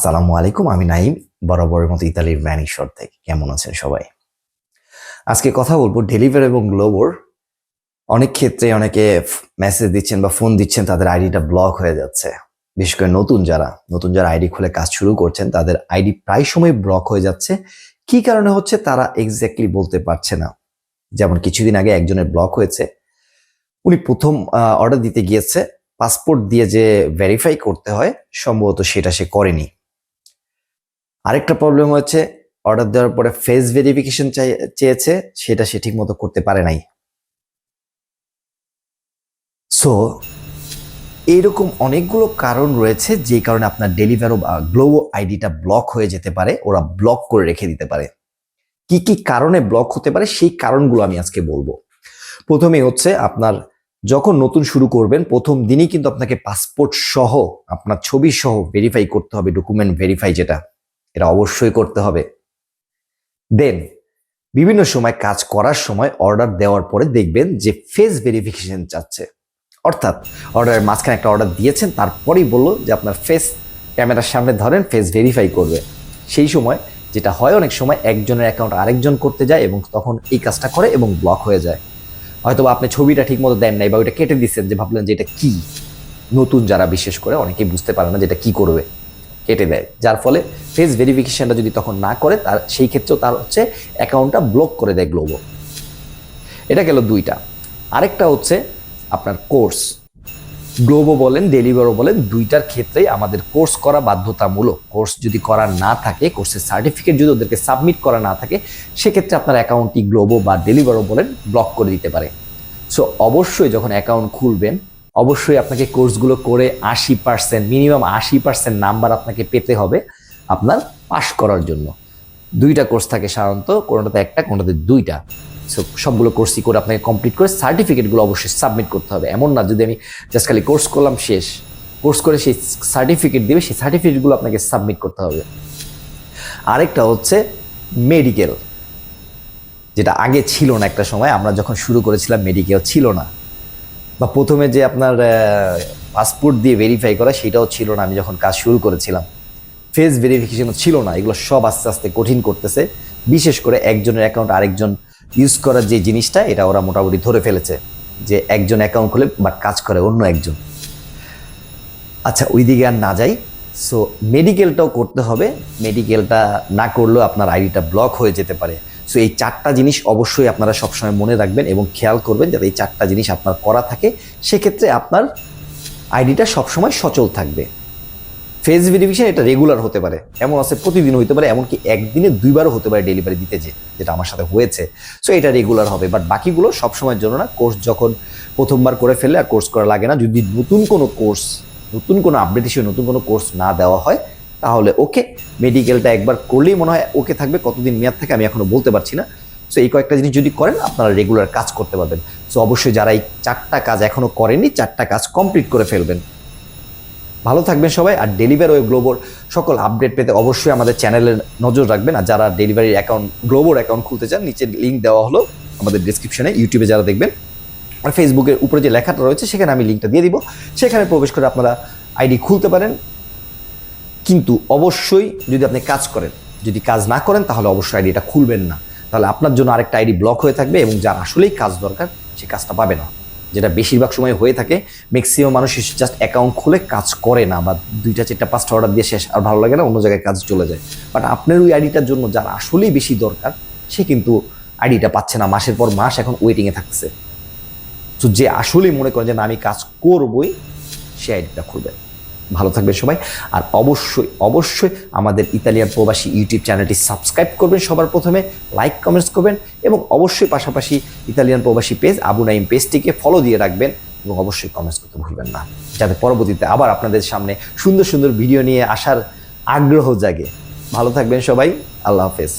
আসসালামু আলাইকুম, আমি নাইম, বরাবরের মতো ইতালির ভ্যানিশর থেকে। কেমন আছেন সবাই? আজকে কথা বলব ডেলিভার এবং গ্লোবোর। অনেক ক্ষেত্রে অনেকে মেসেজ দিচ্ছেন বা ফোন দিচ্ছেন, তাদের আইডিটা ব্লক হয়ে যাচ্ছে। বিশেষ করে নতুন যারা নতুন যারা আইডি খুলে কাজ শুরু করছেন, তাদের আইডি প্রায় সময় ব্লক হয়ে যাচ্ছে। কি কারণে হচ্ছে তারা এক্স্যাক্টলি বলতে পারছে না। যেমন কিছুদিন আগে একজনের ব্লক হয়েছে। উনি প্রথম অর্ডার দিতে গিয়েছে। পাসপোর্ট দিয়ে যে ভেরিফাই করতে হয়, সম্ভবত সেটা সে করেনি। আরেকটা প্রবলেম হচ্ছে অর্ডার দেওয়ার পরে ফেস ভেরিফিকেশন চেয়েছে, সেটা সে ঠিক মতো করতে পারে নাই। সো এইরকম অনেকগুলো কারণ রয়েছে, যে কারণে আপনার ডেলিভারো বা গ্লোবো আইডিটা ব্লক হয়ে যেতে পারে, ওরা ব্লক করে রেখে দিতে পারে। কি কি কারণে ব্লক হতে পারে, সেই কারণগুলো আমি আজকে বলব। প্রথমে হচ্ছে আপনার যখন নতুন শুরু করবেন, প্রথম দিনই কিন্তু আপনাকে পাসপোর্ট সহ, আপনার ছবি সহ ভেরিফাই করতে হবে ডকুমেন্ট ভেরিফাই যেটা। এটা অবশ্যই করতে হবে। দেন বিভিন্ন সময় কাজ করার সময় অর্ডার দেওয়ার পরে দেখবেন যে ফেস ভেরিফিকেশন চাচ্ছে। অর্থাৎ অর্ডারের মাঝখানে একটা অর্ডার দিয়েছেন, তারপরেই বলল যে আপনার ফেস ক্যামেরার সামনে ধরেন ফেস ভেরিফাই করবে। সেই সময় যেটা হয়, অনেক সময় একজনের অ্যাকাউন্ট আরেকজন করতে যায় এবং তখন এই কাজটা করে এবং ব্লক হয়ে যায়। হয়তো আপনি ছবিটা ঠিক মতো দেন নাই বা ওইটা কেটে দিচ্ছেন যে ভাবলেন যে এটা কি? নতুন যারা বিশেষ করে, অনেকেই বুঝতে পারে না যে এটা কি করবে। কেটে দেয়। যার ফলে ফেস ভেরিফিকেশনটা যদি তখন না করে, তার সেই ক্ষেত্রেও তার হচ্ছে অ্যাকাউন্টটা ব্লক করে দেয় গ্লোবো এটা গেল দুইটা। আরেকটা হচ্ছে আপনার কোর্স গ্লোবো বলেন ডেলিভারও বলেন, দুইটার ক্ষেত্রেই আমাদের কোর্স করা বাধ্যতামূলক। কোর্স যদি করা না থাকে কোর্সের সার্টিফিকেট যদি ওদেরকে সাবমিট করা না থাকে, সেক্ষেত্রে আপনার অ্যাকাউন্টটি গ্লোবো বা ডেলিভারও বলেন ব্লক করে দিতে পারে। সো অবশ্যই যখন অ্যাকাউন্ট খুলবেন অবশ্যই আপনাকে কোর্সগুলো করে আশি পার্সেন্ট মিনিমাম আশি পার্সেন্ট নাম্বার আপনাকে পেতে হবে আপনার পাশ করার জন্য। দুইটা কোর্স থাকে সাধারণত, কোনোটাতে একটা, কোনোটাতে দুইটা। সো সবগুলো কোর্সই করে আপনাকে কমপ্লিট করে সার্টিফিকেটগুলো অবশ্যই সাবমিট করতে হবে। এমন না যদি আমি জাস্ট খালি কোর্স করলাম, শেষ। কোর্স করে সেই সার্টিফিকেট দিবে, সেই সার্টিফিকেটগুলো আপনাকে সাবমিট করতে হবে। আরেকটা হচ্ছে মেডিকেল যেটা আগে ছিল না একটা সময়, আমরা যখন শুরু করেছিলাম মেডিকেল ছিল না। বা প্রথমে যে আপনার পাসপোর্ট দিয়ে ভেরিফাই করা, সেটাও ছিল না। আমি যখন কাজ শুরু করেছিলাম ফেস ভেরিফিকেশনও ছিল না। এগুলো সব আস্তে আস্তে কঠিন করতেছে। বিশেষ করে একজনের অ্যাকাউন্ট আরেকজন ইউজ করার যে জিনিসটা, এটা ওরা মোটামুটি ধরে ফেলেছে যে একজন অ্যাকাউন্ট খুলে বাট কাজ করে অন্য একজন। আচ্ছা ওই দিকে আর না যাই। সো মেডিকেলটাও করতে হবে। মেডিকেলটা না করলেও আপনার আইডিটা ব্লক হয়ে যেতে পারে। সো এই চারটা জিনিস অবশ্যই আপনারা সবসময় মনে রাখবেন এবং খেয়াল করবেন যাতে এই চারটা জিনিস আপনার করা থাকে। সেক্ষেত্রে আপনার আইডিটা সবসময় সচল থাকবে। ফেস ভেরিফিকেশন এটা রেগুলার হতে পারে। এমন আছে প্রতিদিন হতে পারে, এমনকি একদিনে দুইবারও হতে পারে ডেলিভারি দিতে যে, যেটা আমার সাথে হয়েছে। সো এটা রেগুলার হবে। বাট বাকিগুলো সবসময়ের জন্য না কোর্স যখন প্রথমবার করে ফেললে আর কোর্স করা লাগে না, যদি নতুন কোনো কোর্স নতুন কোনো আপডেট হিসেবে নতুন কোনো কোর্স না দেওয়া হয় তাহলে ওকে মেডিকেলটা একবার করলেই মনে হয় ওকে থাকবে, কতদিন মেয়াদ থাকে আমি এখনও বলতে পারছি না। সো এই কয়েকটা জিনিস যদি করেন, আপনারা রেগুলার কাজ করতে পারবেন। সো অবশ্যই যারা এই চারটা কাজ এখনও করেনি চারটা কাজ কমপ্লিট করে ফেলবেন। ভালো থাকবেন সবাই, আর ডেলিভারি ওই গ্লোবোর সকল আপডেট পেতে অবশ্যই আমাদের চ্যানেলে নজর রাখবেন। আর যারা ডেলিভারি অ্যাকাউন্ট গ্লোবোর অ্যাকাউন্ট খুলতে চান নিচের লিঙ্ক দেওয়া হলো আমাদের ডিসক্রিপশনে ইউটিউবে যারা দেখবেন। আর ফেসবুকের উপরে যে লেখাটা রয়েছে, সেখানে আমি লিঙ্কটা দিয়ে দিব। সেখানে প্রবেশ করে আপনারা আইডি খুলতে পারেন। কিন্তু অবশ্যই যদি আপনি কাজ করেন, যদি কাজ না করেন, তাহলে অবশ্যই আইডিটা খুলবেন না। তাহলে আপনার জন্য আরেকটা আইডি ব্লক হয়ে থাকবে এবং যার আসলেই কাজ দরকার, সে কাজটা পাবে না। যেটা বেশিরভাগ সময় হয়ে থাকে ম্যাক্সিমাম মানুষ জাস্ট অ্যাকাউন্ট খুলে কাজ করে না বা দুইটা, চারটা, পাঁচটা অর্ডার দিয়ে শেষ, আর ভালো লাগে না, অন্য জায়গায় কাজ চলে যায়। বাট আপনার ওই আইডিটার জন্য যার আসলেই বেশি দরকার, সে কিন্তু আইডিটা পাচ্ছে না, মাসের পর মাস এখন ওয়েটিংয়ে থাকছে তো যে আসলেই মনে করেন যে না, আমি কাজ করবই, সে আইডিটা খুলবেন ভালো থাকবেন সবাই। আর অবশ্যই অবশ্যই আমাদের ইতালিয়ান প্রবাসী ইউটিউব চ্যানেলটি সাবস্ক্রাইব করবেন সবার প্রথমে, লাইক কমেন্টস করবেন এবং অবশ্যই পাশাপাশি ইতালিয়ান প্রবাসী পেজ, আবু নাইম পেজটিকে ফলো দিয়ে রাখবেন এবং অবশ্যই কমেন্টস করতে ভুলবেন না। যাতে পরবর্তীতে আবার আপনাদের সামনে সুন্দর সুন্দর ভিডিও নিয়ে আসার আগ্রহ জাগে। ভালো থাকবেন সবাই, আল্লাহ হাফেজ।